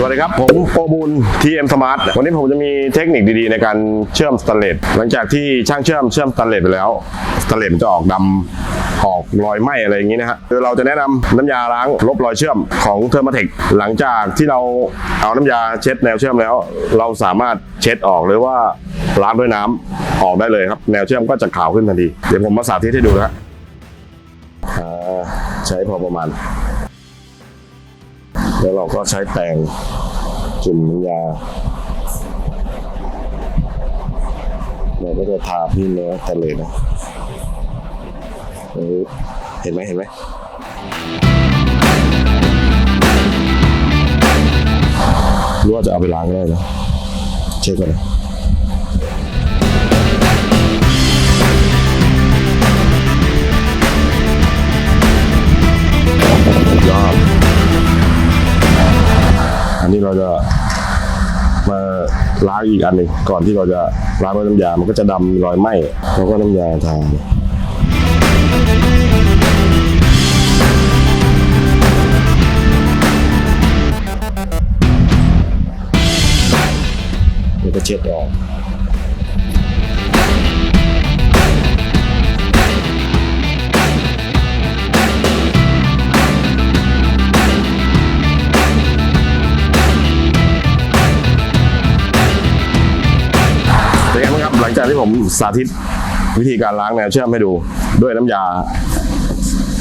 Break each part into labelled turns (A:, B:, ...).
A: สวัสดีครับ ผมโปบูล TM Smart วันนี้ผมจะมีเทคนิคดีๆ ในการเชื่อมสแตนเลสหลังจากที่ช่างเชื่อมเชื่อมสแตนเลสไปแล้วสแตนเลสมันจะออกดำออกรอยไหมอะไรอย่างนี้นะฮะคือเราจะแนะนำน้ำยาล้างลบรอยเชื่อมของเทอร์มาเทคหลังจากที่เราเอาน้ำยาเช็ดแนวเชื่อมแล้ว เราสามารถเช็ดออกหรือว่าล้างด้วยน้ำออกได้เลยครับ แนวเชื่อมก็จะขาวขึ้นทันทีเดี๋ยวผมมาสาธิตให้ดูนะฮะใช้พอประมาณ แล้วเราก็ใช้แปรงจุ่มยาเราก็จะทาที่เนื้อทะเลนะเห็นไหมเห็นไหมรู้ว่าจะเอาไปล้างก็ได้นะเช็คก่อนนะ เราจะมาล้างอีกอันหนึ่งก่อนที่เราจะล้างด้วยน้ำยา มันก็จะดำรอยไหม้แล้วก็น้ำยาทาเดี๋ยวก็เช็ดออก หลังจากที่ผมสาธิตวิธีการล้างแนวเชื่อมให้ดูด้วยน้ำยา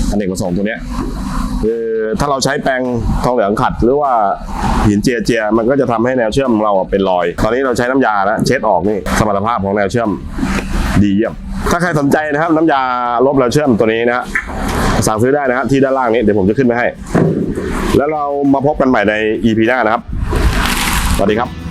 A: อเนกประสงค์ตัวเนี้ยคือถ้าเราใช้แปรงทองเหลืองขัด หรือว่าหินเจียเจียมันก็จะทำให้แนวเชื่อมเราเป็นรอย ตอนนี้เราใช้น้ำยาแล้วเช็ดออกนี่สมรรถภาพของแนวเชื่อมดีเยี่ยม ถ้าใครสนใจนะครับ น้ำยาลบแนวเชื่อมตัวนี้นะสั่งซื้อได้นะฮะที่ด้านล่างนี้เดี๋ยวผมจะขึ้นไปให้ แล้วเรามาพบกันใหม่ใน EP หน้านะครับสวัสดีครับ